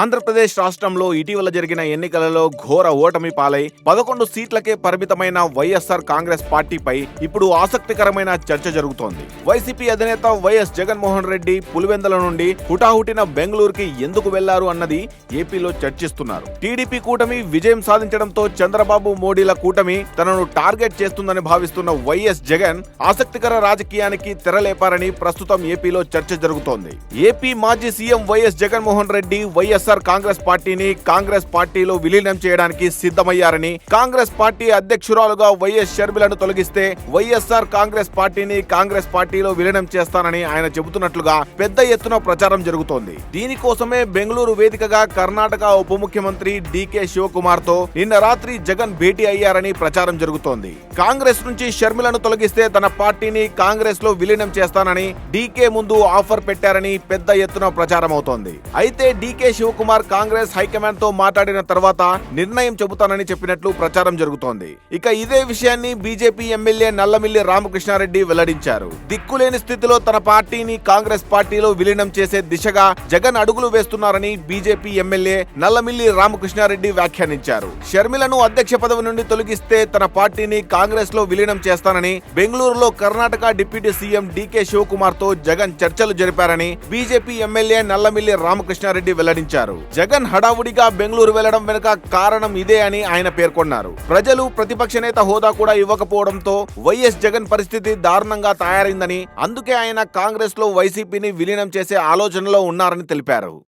ఆంధ్రప్రదేశ్ రాష్ట్రంలో ఇటీవల జరిగిన ఎన్నికలలో ఘోర ఓటమి పాలై పదకొండు సీట్లకే పరిమితమైన వైఎస్ఆర్ కాంగ్రెస్ పార్టీపై ఇప్పుడు ఆసక్తికరమైన చర్చ జరుగుతోంది. వైసీపీ అధినేత వైఎస్ జగన్మోహన్ రెడ్డి పులివెందల నుండి హుటాహుటిన బెంగళూరుకి ఎందుకు వెళ్ళారు అన్నది ఏపీలో చర్చిస్తున్నారు. టీడీపీ కూటమి విజయం సాధించడంతో చంద్రబాబు మోడీల కూటమి తనను టార్గెట్ చేస్తుందని భావిస్తున్న వైఎస్ జగన్ ఆసక్తికర రాజకీయానికి తెరలేపారని ప్రస్తుతం ఏపీలో చర్చ జరుగుతోంది. ఏపీ మాజీ CM YS Jaganmohan Reddy YS YSR Congress పార్టీని కాంగ్రెస్ పార్టీలో విలీనం చేయడానికి సిద్ధమయ్యారని కాంగ్రెస్ పార్టీ అధ్యక్షురాలుగా వైఎస్ షర్మిలను తొలగిస్తే వైఎస్ఆర్ కాంగ్రెస్ పార్టీని కాంగ్రెస్ పార్టీలో విలీనం చేస్తానని ఆయన చెబుతున్నట్లుగా పెద్ద ఎత్తున ప్రచారం జరుగుతోంది. దీనికోసమే బెంగళూరు వేదికగా కర్ణాటక ఉప ముఖ్యమంత్రి డికే శివకుమార్తో నిన్న రాత్రి జగన్ భేటీ అయ్యారని ప్రచారం జరుగుతోంది. కాంగ్రెస్ నుంచి షర్మిలను తొలగిస్తే తన పార్టీని కాంగ్రెస్లో విలీనం చేస్తానని డీకే ముందు ఆఫర్ పెట్టారని పెద్ద ఎత్తున ప్రచారం అవుతోంది అయితే డీకే శివ కుమార్ కాంగ్రెస్ హైకమాండ్తో మాట్లాడిన తర్వాత నిర్ణయం చెబుతానని చెప్పినట్లు ప్రచారం జరుగుతోంది. ఇక ఇదే విషయాన్ని బీజేపీ ఎమ్మెల్యే నల్లమిల్లి రామకృష్ణారెడ్డి వెల్లడించారు. దిక్కులేని స్థితిలో తన పార్టీని కాంగ్రెస్ పార్టీలో విలీనం చేసే దిశగా జగన్ అడుగులు వేస్తున్నారని బీజేపీ ఎమ్మెల్యే నల్లమిల్లి రామకృష్ణారెడ్డి వ్యాఖ్యానించారు. షర్మిలను అధ్యక్ష పదవి నుండి తొలగిస్తే తన పార్టీని కాంగ్రెస్లో విలీనం చేస్తానని బెంగళూరులో కర్ణాటక డిప్యూటీ సీఎం డీకే శివకుమార్తో జగన్ చర్చలు జరిపారని బీజేపీ ఎమ్మెల్యే నల్లమిల్లి రామకృష్ణారెడ్డి వెల్లడించారు. జగన్ హడావుడిగా బెంగళూరు వెళ్ళడం వెనుక కారణం ఇదే అని ఆయన పేర్కొన్నారు. ప్రజలు ప్రతిపక్ష నేత హోదా కూడా ఇవ్వకపోవడంతో వైఎస్ జగన్ పరిస్థితి దారుణంగా తయారైందని అందుకే ఆయన కాంగ్రెస్లో వైసీపీని విలీనం చేసే ఆలోచనలో ఉన్నారని తెలిపారు.